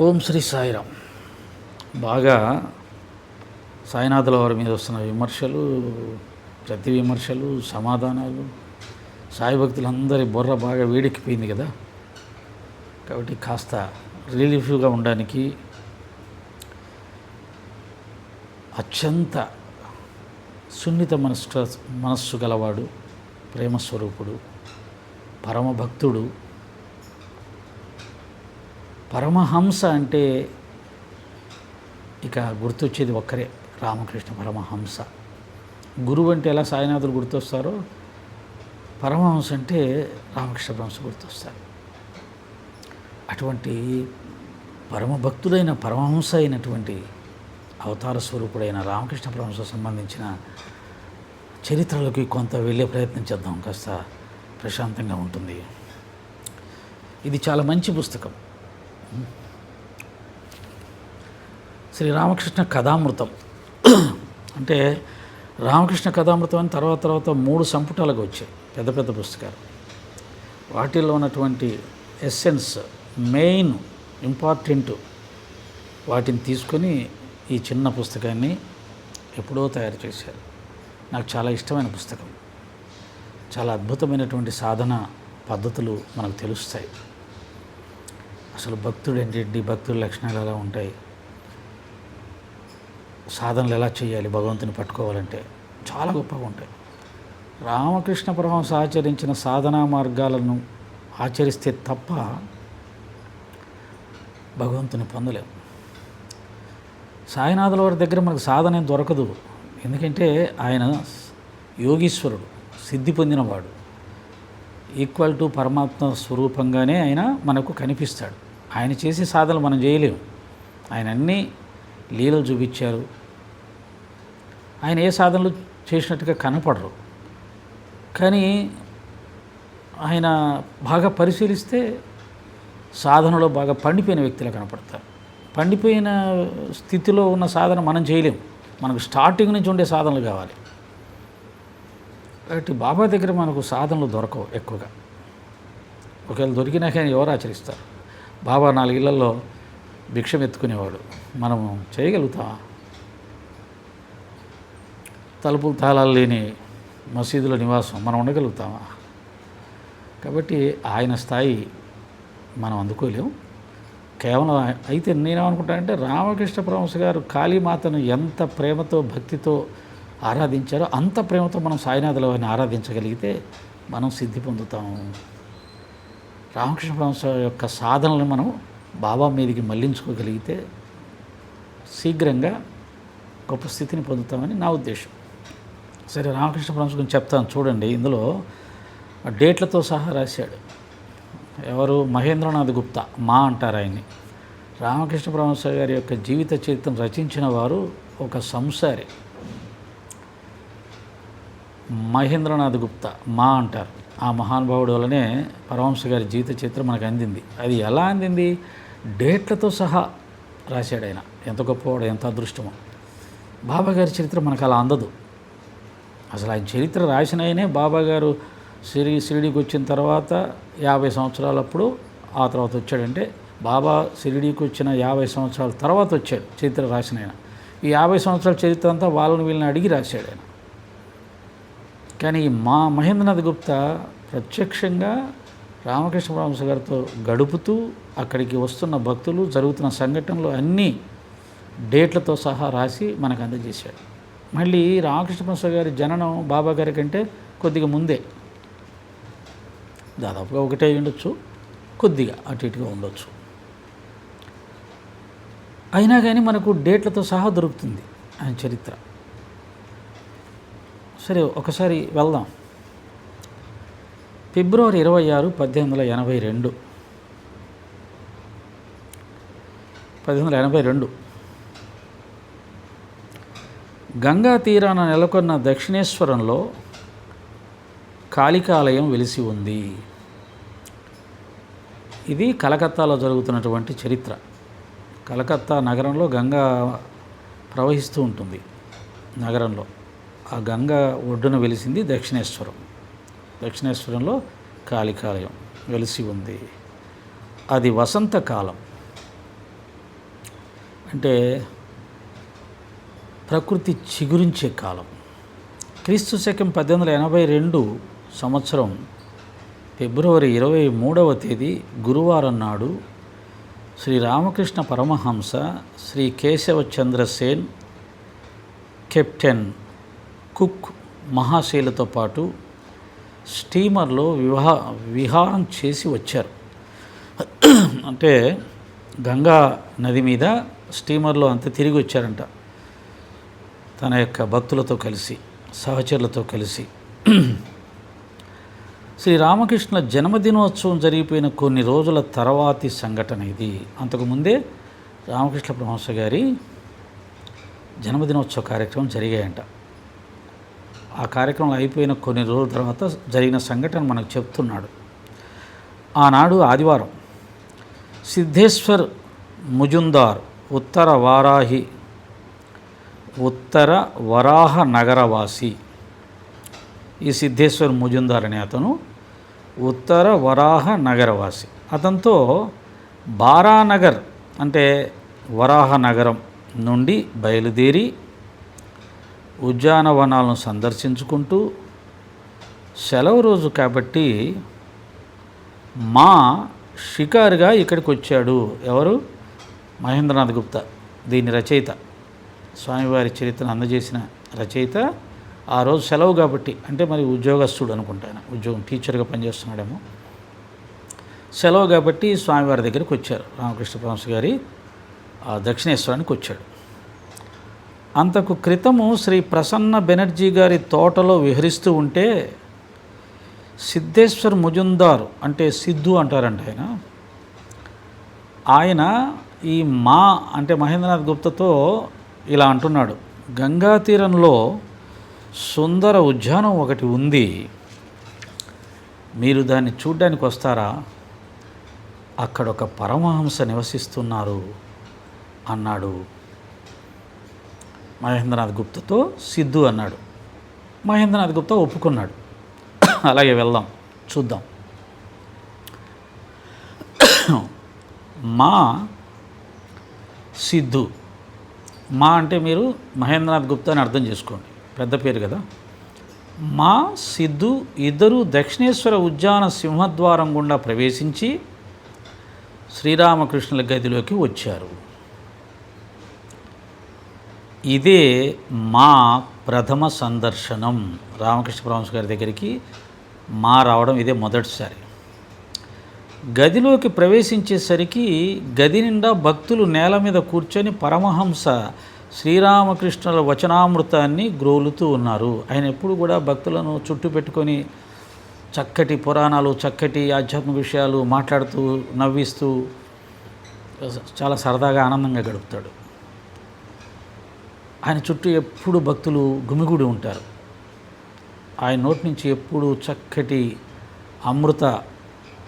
ఓం శ్రీ సాయిరామ్. బాగా సాయినాథుల వారి మీద వస్తున్న విమర్శలు ప్రతి విమర్శలు సమాధానాలు సాయి భక్తులందరి బుర్ర బాగా వేడెక్కిపోయింది కదా. కాబట్టి కాస్త రిలీఫ్గా ఉండడానికి అత్యంత సున్నిత మనస్సు మనస్సు గలవాడు ప్రేమస్వరూపుడు పరమభక్తుడు పరమహంస అంటే ఇక గుర్తొచ్చేది ఒక్కరే రామకృష్ణ పరమహంస. గురువు అంటే ఎలా సాయినాథులు గుర్తొస్తారో పరమహంస అంటే రామకృష్ణ పరమహంస గుర్తొస్తారు. అటువంటి పరమభక్తుడైన పరమహంస అయినటువంటి అవతార స్వరూపుడైన రామకృష్ణ పరమహంస సంబంధించిన చరిత్రలోకి కొంత వెళ్ళే ప్రయత్నం చేద్దాం కాస్త ప్రశాంతంగా ఉంటుంది. ఇది చాలా మంచి పుస్తకం. శ్రీ రామకృష్ణ కథామృతం. అంటే రామకృష్ణ కథామృతం అని తర్వాత తర్వాత మూడు సంపుటాలకు వచ్చాయి పెద్ద పెద్ద పుస్తకాలు. వాటిల్లో ఉన్నటువంటి ఎస్సెన్స్ మెయిన్ ఇంపార్టెంట్ వాటిని తీసుకొని ఈ చిన్న పుస్తకాన్ని ఎప్పుడో తయారు చేశారు. నాకు చాలా ఇష్టమైన పుస్తకం. చాలా అద్భుతమైనటువంటి సాధన పద్ధతులు మనకు తెలుస్తాయి. అసలు భక్తుడు ఏంటి? భక్తుల లక్షణాలు ఎలా ఉంటాయి? సాధనలు ఎలా చేయాలి? భగవంతుని పట్టుకోవాలంటే చాలా గొప్పగా ఉంటాయి. రామకృష్ణ పరమహంస ఆచరించిన సాధనా మార్గాలను ఆచరిస్తే తప్ప భగవంతుని పొందలేము సాయినాథుల వారి దగ్గర మనకు సాధన ఏం దొరకదు. ఎందుకంటే ఆయన యోగీశ్వరుడు సిద్ధి పొందినవాడు. ఈక్వల్ టు పరమాత్మ స్వరూపంగానే ఆయన మనకు కనిపిస్తాడు. ఆయన చేసే సాధనలు మనం చేయలేము. ఆయన అన్నీ లీలలు చూపించారు. ఆయన ఏ సాధనలు చేసినట్టుగా కనపడరు. కానీ ఆయన బాగా పరిశీలిస్తే సాధనలో బాగా పండిపోయిన వ్యక్తిలా కనపడతారు. పండిపోయిన స్థితిలో ఉన్న సాధన మనం చేయలేం మనకు స్టార్టింగ్ నుంచి ఉండే సాధనలు కావాలి. కాబట్టి బాబా దగ్గర మనకు సాధనలు దొరకవు ఎక్కువగా. ఒకవేళ దొరికినా కానీ ఎవరు ఆచరిస్తారు? బాబా నాలుగిళ్ళలో భిక్షం ఎత్తుకునేవాడు. మనము చేయగలుగుతామా? తలుపులు తాళాలు లేని మసీదుల నివాసం మనం ఉండగలుగుతామా? కాబట్టి ఆయన స్థాయి మనం అందుకోలేము. కేవలం అయితే నేనేమనుకుంటానంటే రామకృష్ణ పరమహంస గారు కాళీమాతను ఎంత ప్రేమతో భక్తితో ఆరాధించారో అంత ప్రేమతో మనం సాయినాథుల వారిని ఆరాధించగలిగితే మనం సిద్ధి పొందుతాము. రామకృష్ణ పరమహంస యొక్క సాధనలను మనం బాబా మీదకి మళ్ళించుకోగలిగితే శీఘ్రంగా గొప్ప స్థితిని పొందుతామని నా ఉద్దేశం. సరే రామకృష్ణ పరమహంస గురించి చెప్తాను. చూడండి ఇందులో డేట్లతో సహా రాశాడు. ఎవరు? మహేంద్రనాథ్ గుప్తా మా అంటారు ఆయన్ని. రామకృష్ణ పరమహంస గారి యొక్క జీవిత చరిత్రను రచించిన వారు ఒక సంసారి. మహేంద్రనాథ్ గుప్తా మా అంటారు. ఆ మహానుభావుడు వల్లనే పరమహంస గారి జీవిత చరిత్ర మనకు అందింది. అది ఎలా అందింది? డేట్లతో సహా రాశాడు ఆయన. ఎంత గొప్పవాడు ఎంత అదృష్టమో. బాబా గారి చరిత్ర మనకు అలా అందదు. అసలు ఆయన చరిత్ర రాసిన ఆయనే బాబా గారు సిరి షిరిడీకి వచ్చిన తర్వాత యాభై సంవత్సరాలప్పుడు ఆ తర్వాత వచ్చాడంటే బాబా షిరిడీకి వచ్చిన యాభై సంవత్సరాల తర్వాత వచ్చాడు చరిత్ర రాసిన ఆయన. ఈ యాభై సంవత్సరాల చరిత్ర అంతా వాళ్ళని వీళ్ళని అడిగి రాశాడు ఆయన. కానీ మా మహేంద్రనాథ్ గుప్తా ప్రత్యక్షంగా రామకృష్ణ పరమహంస గారితో గడుపుతూ అక్కడికి వస్తున్న భక్తులు జరుగుతున్న సంఘటనలు అన్నీ డేట్లతో సహా రాసి మనకు అందజేశాడు. మళ్ళీ రామకృష్ణ పరమహంస గారి జననం బాబా గారి కంటే కొద్దిగా ముందే. దాదాపుగా ఒకటే ఉండొచ్చు కొద్దిగా అటు ఇటుగా ఉండొచ్చు. అయినా కానీ మనకు డేట్లతో సహా దొరుకుతుంది ఆయన చరిత్ర. సరే ఒకసారి వెళ్దాం. ఫిబ్రవరి ఇరవై ఆరు పద్దెనిమిది వందల ఎనభై రెండు. పద్దెనిమిది వందల ఎనభై రెండు. గంగా తీరాన నెలకొన్న దక్షిణేశ్వరంలో కాళికాలయం వెలిసి ఉంది. ఇది కలకత్తాలో జరుగుతున్నటువంటి చరిత్ర. కలకత్తా నగరంలో గంగా ప్రవహిస్తూ ఉంటుంది నగరంలో. ఆ గంగ ఒడ్డున వెలిసింది దక్షిణేశ్వరం. దక్షిణేశ్వరంలో కాళికాలయం వెలిసి ఉంది. అది వసంతకాలం అంటే ప్రకృతి చిగురించే కాలం. క్రీస్తు శకం పద్దెనిమిది వందల ఎనభై రెండు సంవత్సరం ఫిబ్రవరి ఇరవై మూడవ తేదీ గురువారం నాడు శ్రీ రామకృష్ణ పరమహంస శ్రీ కేశవ చంద్రసేన్ కెప్టెన్ కుక్ మహాశైలతో పాటు స్టీమర్లో వివాహ విహారం చేసి వచ్చారు. అంటే గంగా నది మీద స్టీమర్లో అంత తిరిగి వచ్చారంట. తన యొక్క భక్తులతో కలిసి సహచరులతో కలిసి. శ్రీ రామకృష్ణ జన్మదినోత్సవం జరిగిపోయిన కొన్ని రోజుల తర్వాతి సంఘటన ఇది. అంతకుముందే రామకృష్ణ పరమహంస గారి జన్మదినోత్సవ కార్యక్రమం జరిగాయంట. ఆ కార్యక్రమం అయిపోయిన కొన్ని రోజుల తర్వాత జరిగిన సంఘటన మనకు చెప్తున్నాడు. ఆనాడు ఆదివారం సిద్ధేశ్వర్ ముజుందార్ ఉత్తర వారాహి ఉత్తర వరాహ నగరవాసి ఈ సిద్ధేశ్వర్ ముజుందార్ అనే అతను ఉత్తర వరాహ నగరవాసి. అతనితో బారానగర్ అంటే వరాహ నగరం నుండి బయలుదేరి ఉద్యానవనాలను సందర్శించుకుంటూ సెలవు రోజు కాబట్టి మా షికారుగా ఇక్కడికి వచ్చాడు ఎవరు? మహేంద్రనాథ్ గుప్తా దీని రచయిత. స్వామివారి చరిత్రను అందజేసిన రచయిత. ఆ రోజు సెలవు కాబట్టి అంటే మరి ఉద్యోగస్తుడు అనుకుంటాను ఉద్యోగం టీచర్గా పనిచేస్తున్నాడేమో. సెలవు కాబట్టి స్వామివారి దగ్గరికి వచ్చారు రామకృష్ణ పరమస్ గారి ఆ దక్షిణేశ్వరానికి వచ్చాడు. అంతకు క్రితము శ్రీ ప్రసన్న బెనర్జీ గారి తోటలో విహరిస్తూ ఉంటే సిద్ధేశ్వర్ ముజుందార్ అంటే సిద్ధు అంటారంట ఆయన. ఆయన ఈ మా అంటే మహేంద్రనాథ్ గుప్తతో ఇలా అంటున్నాడు. గంగా తీరంలో సుందర ఉద్యానం ఒకటి ఉంది. మీరు దాన్ని చూడ్డానికి వస్తారా? అక్కడ ఒక పరమహంస నివసిస్తున్నారు అన్నాడు మహేంద్రనాథ్ గుప్తతో సిద్ధు అన్నాడు. మహేంద్రనాథ్ గుప్తా ఒప్పుకున్నాడు. అలాగే వెళ్దాం చూద్దాం. మా సిద్ధు మా అంటే మీరు మహేంద్రనాథ్ గుప్తా అని అర్థం చేసుకోండి. పెద్ద పేరు కదా. మా సిద్ధు ఇద్దరు దక్షిణేశ్వర ఉద్యాన సింహద్వారం గుండా ప్రవేశించి శ్రీరామకృష్ణుల గదిలోకి వచ్చారు. ఇదే మా ప్రథమ సందర్శనం. రామకృష్ణ పరమహంస గారి దగ్గరికి మా రావడం ఇదే మొదటిసారి. గదిలోకి ప్రవేశించేసరికి గది నిండా భక్తులు నేల మీద కూర్చొని పరమహంస శ్రీరామకృష్ణుల వచనామృతాన్ని గ్రోలుతూ ఉన్నారు. ఆయన ఎప్పుడు కూడా భక్తులను చుట్టు పెట్టుకొని చక్కటి పురాణాలు చక్కటి ఆధ్యాత్మిక విషయాలు మాట్లాడుతూ నవ్విస్తూ చాలా సరదాగా ఆనందంగా గడుపుతాడు. ఆయన చుట్టూ ఎప్పుడు భక్తులు గుమిగూడి ఉంటారు. ఆయన నోటి నుంచి ఎప్పుడు చక్కటి అమృత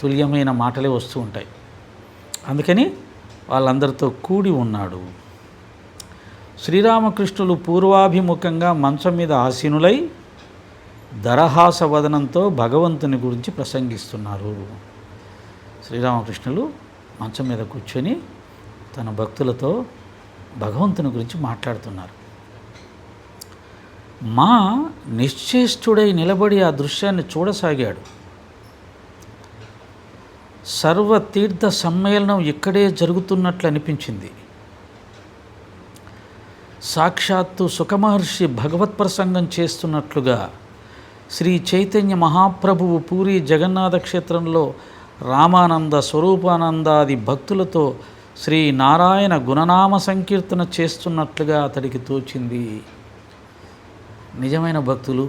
తుల్యమైన మాటలే వస్తూ ఉంటాయి. అందుకని వాళ్ళందరితో కూడి ఉన్నాడు. శ్రీరామకృష్ణులు పూర్వాభిముఖంగా మంచం మీద ఆసీనులై దరహాస వదనంతో భగవంతుని గురించి ప్రసంగిస్తున్నారు. శ్రీరామకృష్ణులు మంచం మీద కూర్చొని తన భక్తులతో భగవంతుని గురించి మాట్లాడుతున్నారు. మా నిశ్చేష్టుడై నిలబడి ఆ దృశ్యాన్ని చూడసాగాడు. సర్వతీర్థ సమ్మేళనం ఇక్కడే జరుగుతున్నట్లు అనిపించింది. సాక్షాత్తు సుఖమహర్షి భగవత్ ప్రసంగం చేస్తున్నట్లుగా శ్రీ చైతన్య మహాప్రభువు పూరి జగన్నాథ క్షేత్రంలో రామానంద స్వరూపానందాది భక్తులతో శ్రీ నారాయణ గుణనామ సంకీర్తన చేస్తున్నట్లుగా అతడికి తోచింది. నిజమైన భక్తులు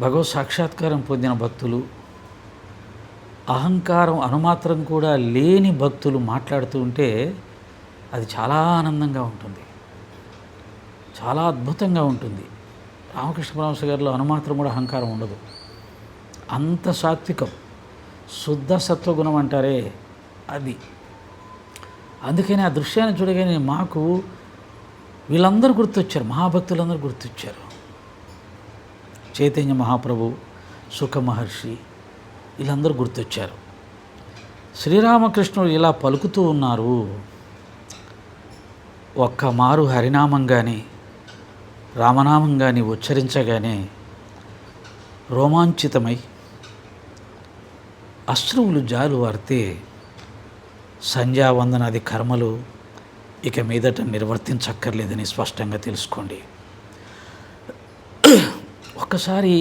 భగవత్ సాక్షాత్కారం పొందిన భక్తులు అహంకారం అనుమాత్రం కూడా లేని భక్తులు మాట్లాడుతూ ఉంటే అది చాలా ఆనందంగా ఉంటుంది. చాలా అద్భుతంగా ఉంటుంది. రామకృష్ణ పరమహంస గారిలో అనుమాత్రం కూడా అహంకారం ఉండదు. అంత సాత్వికం. శుద్ధ సత్వగుణం అంటారే అది. అందుకని ఆ దృశ్యాన్ని చూడగానే మాకు వీళ్ళందరూ గుర్తొచ్చారు మహాభక్తులందరూ గుర్తొచ్చారు. చైతన్య మహాప్రభు సుఖ మహర్షి వీళ్ళందరూ గుర్తొచ్చారు. శ్రీరామకృష్ణుడు ఇలా పలుకుతూ ఉన్నారు ఒక్క మారు హరినామం కానీ రామనామం కానీ ఉచ్చరించగానే రోమాంచితమై అశ్రువులు జాలు వారితే సంధ్యావందనాది కర్మలు ఇక మీదట నిర్వర్తించక్కర్లేదని స్పష్టంగా తెలుసుకోండి. ఒక్కసారి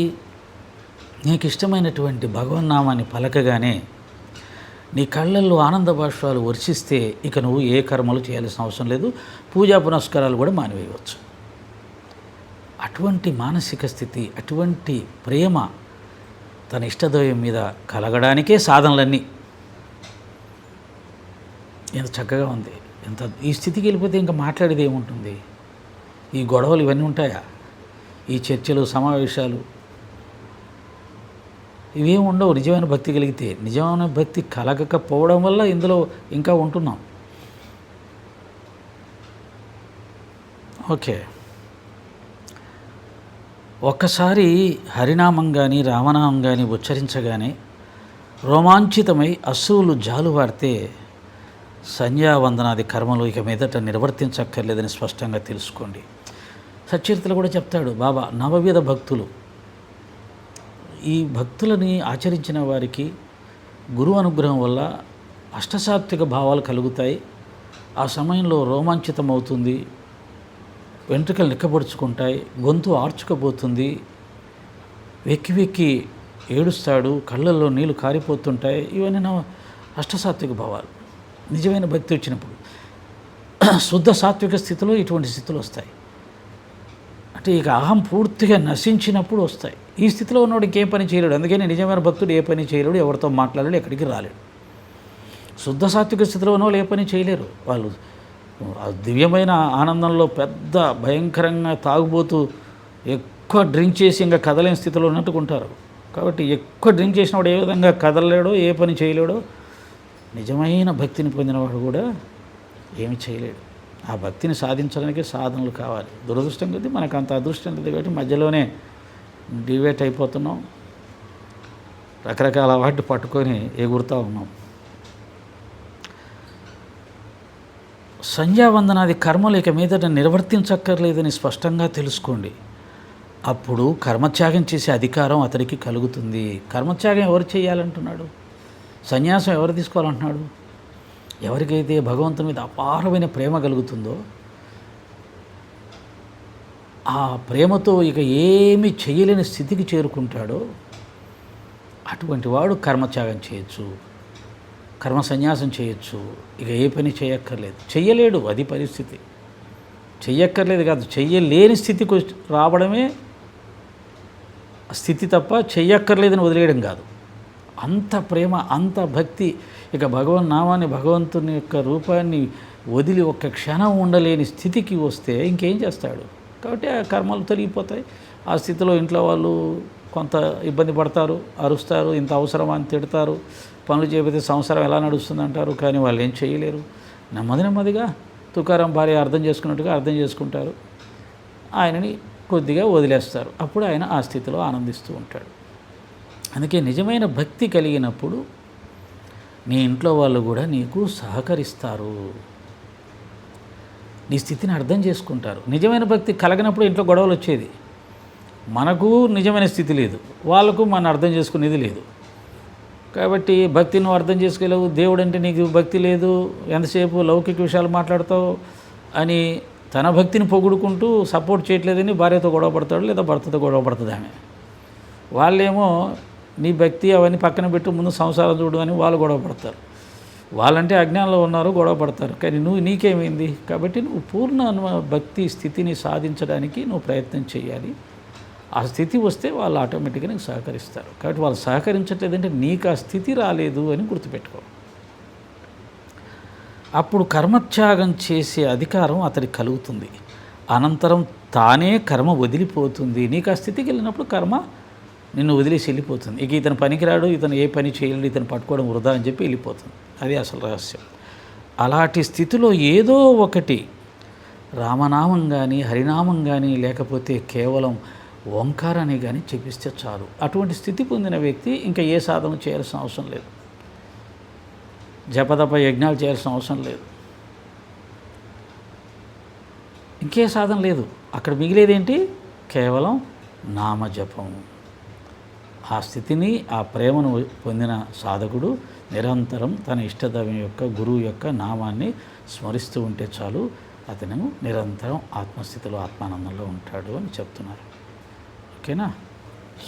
నీకు ఇష్టమైనటువంటి భగవన్నామాన్ని పలకగానే నీ కళ్ళల్లో ఆనంద బాష్పాలు వర్షిస్తే ఇక నువ్వు ఏ కర్మలు చేయాల్సిన అవసరం లేదు పూజా పునస్కారాలు కూడా మానివేయవచ్చు. అటువంటి మానసిక స్థితి అటువంటి ప్రేమ తన ఇష్టదైవం మీద కలగడానికే సాధనలన్నీ. ఎంత చక్కగా ఉంది. ఎంత ఈ స్థితికి వెళ్ళిపోతే ఇంకా మాట్లాడేది ఏముంటుంది? ఈ గొడవలు ఇవన్నీ ఉంటాయా? ఈ చర్చలు సమావేశాలు ఇవేం ఉండవు. నిజమైన భక్తి కలిగితే నిజమైన భక్తి కలగకపోవడం వల్ల ఇందులో ఇంకా ఉంటున్నాం. ఓకే. ఒక్కసారి హరినామం కానీ రామనామం కానీ ఉచ్చరించగానే రోమాంచితమై అశ్రువులు జాలువారితే సంధ్యావందనాది కర్మలు ఇక మీదట నిర్వర్తించక్కర్లేదని స్పష్టంగా తెలుసుకోండి. సచరిత్రలు కూడా చెప్తాడు బాబా నవవిధ భక్తులు. ఈ భక్తులని ఆచరించిన వారికి గురువు అనుగ్రహం వల్ల అష్టసాత్విక భావాలు కలుగుతాయి. ఆ సమయంలో రోమాంచితం అవుతుంది వెంట్రుకలు నిక్కబడుచుకుంటాయి గొంతు ఆర్చుకపోతుంది. వెక్కి వెక్కి ఏడుస్తాడు కళ్ళల్లో నీళ్ళు కారిపోతుంటాయి. ఇవన్నీ నా అష్టసాత్విక భావాలు. నిజమైన భక్తి వచ్చినప్పుడు. శుద్ధ సాత్విక స్థితిలో ఇటువంటి స్థితులు వస్తాయి. అంటే ఇక అహం పూర్తిగా నశించినప్పుడు వస్తాయి. ఈ స్థితిలో ఉన్నవాడు ఏ పని చేయలేడు. అందుకని నిజమైన భక్తుడు ఏ పని చేయలేడు ఎవరితో మాట్లాడలేడు ఎక్కడికి రాలేడు. శుద్ధ సాత్విక స్థితిలో ఉన్న వాళ్ళు ఏ పని చేయలేరు. వాళ్ళు ఆ దివ్యమైన ఆనందంలో పెద్ద భయంకరంగా తాగుబోతూ ఎక్కువ డ్రింక్ చేసి ఇంకా కదలేని స్థితిలో ఉన్నట్టుకుంటారు. కాబట్టి ఎక్కువ డ్రింక్ చేసినవాడు ఏ విధంగా కదలలేడో ఏ పని చేయలేడో నిజమైన భక్తిని పొందినవాడు కూడా ఏమి చేయలేడు. ఆ భక్తిని సాధించడానికి సాధనలు కావాలి. దురదృష్టం కొద్దీ మనకు అంత అదృష్టం లేదు కాబట్టి మధ్యలోనే డివేట్ అయిపోతున్నాం. రకరకాల వాటిని పట్టుకొని ఎగురుతూ ఉన్నాం. సంధ్యావందనాది కర్మలు ఇక మీదట నిర్వర్తించక్కర్లేదని స్పష్టంగా తెలుసుకోండి. అప్పుడు కర్మత్యాగం చేసే అధికారం అతడికి కలుగుతుంది. కర్మత్యాగం ఎవరు చేయాలంటున్నాడు? సన్యాసం ఎవరు తీసుకోవాలంటున్నాడు? ఎవరికైతే భగవంతుని మీద అపారమైన ప్రేమ కలుగుతుందో ఆ ప్రేమతో ఇక ఏమి చేయలేని స్థితికి చేరుకుంటాడో అటువంటి వాడు కర్మత్యాగం చేయొచ్చు కర్మ సన్యాసం చేయొచ్చు. ఇక ఏ పని చేయక్కర్లేదు. చెయ్యలేడు అది పరిస్థితి. చెయ్యక్కర్లేదు కాదు చెయ్యలేని స్థితికి రావడమే స్థితి తప్ప చెయ్యక్కర్లేదని వదిలేయడం కాదు. అంత ప్రేమ అంత భక్తి. ఇక భగవన్ నామాన్ని భగవంతుని యొక్క రూపాన్ని వదిలి ఒక్క క్షణం ఉండలేని స్థితికి వస్తే ఇంకేం చేస్తాడు? కాబట్టి ఆ కర్మలు తొలగిపోతాయి. ఆ స్థితిలో ఇంట్లో వాళ్ళు కొంత ఇబ్బంది పడతారు అరుస్తారు ఇంత అవసరమా అని తిడతారు. పనులు చేయకపోతే సంవత్సరం ఎలా నడుస్తుంది అంటారు కానీ వాళ్ళు ఏం చేయలేరు. నెమ్మది నెమ్మదిగా తుకారం భార్య అర్థం చేసుకున్నట్టుగా అర్థం చేసుకుంటారు. ఆయనని కొద్దిగా వదిలేస్తారు. అప్పుడు ఆయన ఆ స్థితిలో ఆనందిస్తూ ఉంటాడు. అందుకే నిజమైన భక్తి కలిగినప్పుడు నీ ఇంట్లో వాళ్ళు కూడా నీకు సహకరిస్తారు. నీ స్థితిని అర్థం చేసుకుంటారు. నిజమైన భక్తి కలగనప్పుడు ఇంట్లో గొడవలు వచ్చేది. మనకు నిజమైన స్థితి లేదు. వాళ్ళకు మనం అర్థం చేసుకునేది లేదు. కాబట్టి భక్తి నువ్వు అర్థం చేసుకోలేవు. దేవుడు అంటే నీకు భక్తి లేదు. ఎంతసేపు లౌకిక విషయాలు మాట్లాడతావు అని తన భక్తిని పొగుడుకుంటూ సపోర్ట్ చేయట్లేదని భార్యతో గొడవ పడతాడు లేదా భర్తతో గొడవ పడుతుంది ఆమె. వాళ్ళేమో నీ భక్తి అవన్నీ పక్కన పెట్టు ముందు సంసారం చూడు అని వాళ్ళు గొడవ పడతారు. వాళ్ళంటే అజ్ఞానంలో ఉన్నారు గొడవ పడతారు. కానీ నువ్వు నీకేమైంది? కాబట్టి నువ్వు పూర్ణ భక్తి స్థితిని సాధించడానికి నువ్వు ప్రయత్నం చేయాలి. ఆ స్థితి వస్తే వాళ్ళు ఆటోమేటిక్గా నీకు సహకరిస్తారు. కాబట్టి వాళ్ళు సహకరించట్లేదంటే నీకు ఆ స్థితి రాలేదు అని గుర్తుపెట్టుకో. అప్పుడు కర్మత్యాగం చేసే అధికారం అతడికి కలుగుతుంది. అనంతరం తానే కర్మ వదిలిపోతుంది. నీకు ఆ స్థితికి వెళ్ళినప్పుడు కర్మ నిన్ను వదిలేసి వెళ్ళిపోతుంది. ఇక ఇతను పనికిరాడు ఇతను ఏ పని చేయలేడు ఇతను పట్టుకోవడం వృధా అని చెప్పి వెళ్ళిపోతుంది. అది అసలు రహస్యం. అలాంటి స్థితిలో ఏదో ఒకటి రామనామం కానీ హరినామం కానీ లేకపోతే కేవలం ఓంకారాన్ని కానీ చెప్పిస్తే చాలు. అటువంటి స్థితి పొందిన వ్యక్తి ఇంకా ఏ సాధన చేయాల్సిన అవసరం లేదు. జపదప యజ్ఞాలు చేయాల్సిన అవసరం లేదు. ఇంకే సాధన లేదు. అక్కడ మిగిలేదేంటి? కేవలం నామజపం. ఆ స్థితిని ఆ ప్రేమను పొందిన సాధకుడు నిరంతరం తన ఇష్టదైవం యొక్క గురువు యొక్క నామాన్ని స్మరిస్తూ ఉంటే చాలు అతను నిరంతరం ఆత్మస్థితిలో ఆత్మానందంలో ఉంటాడు అని చెప్తున్నారు. ఓకేనా?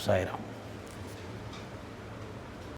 సాయిరామ్.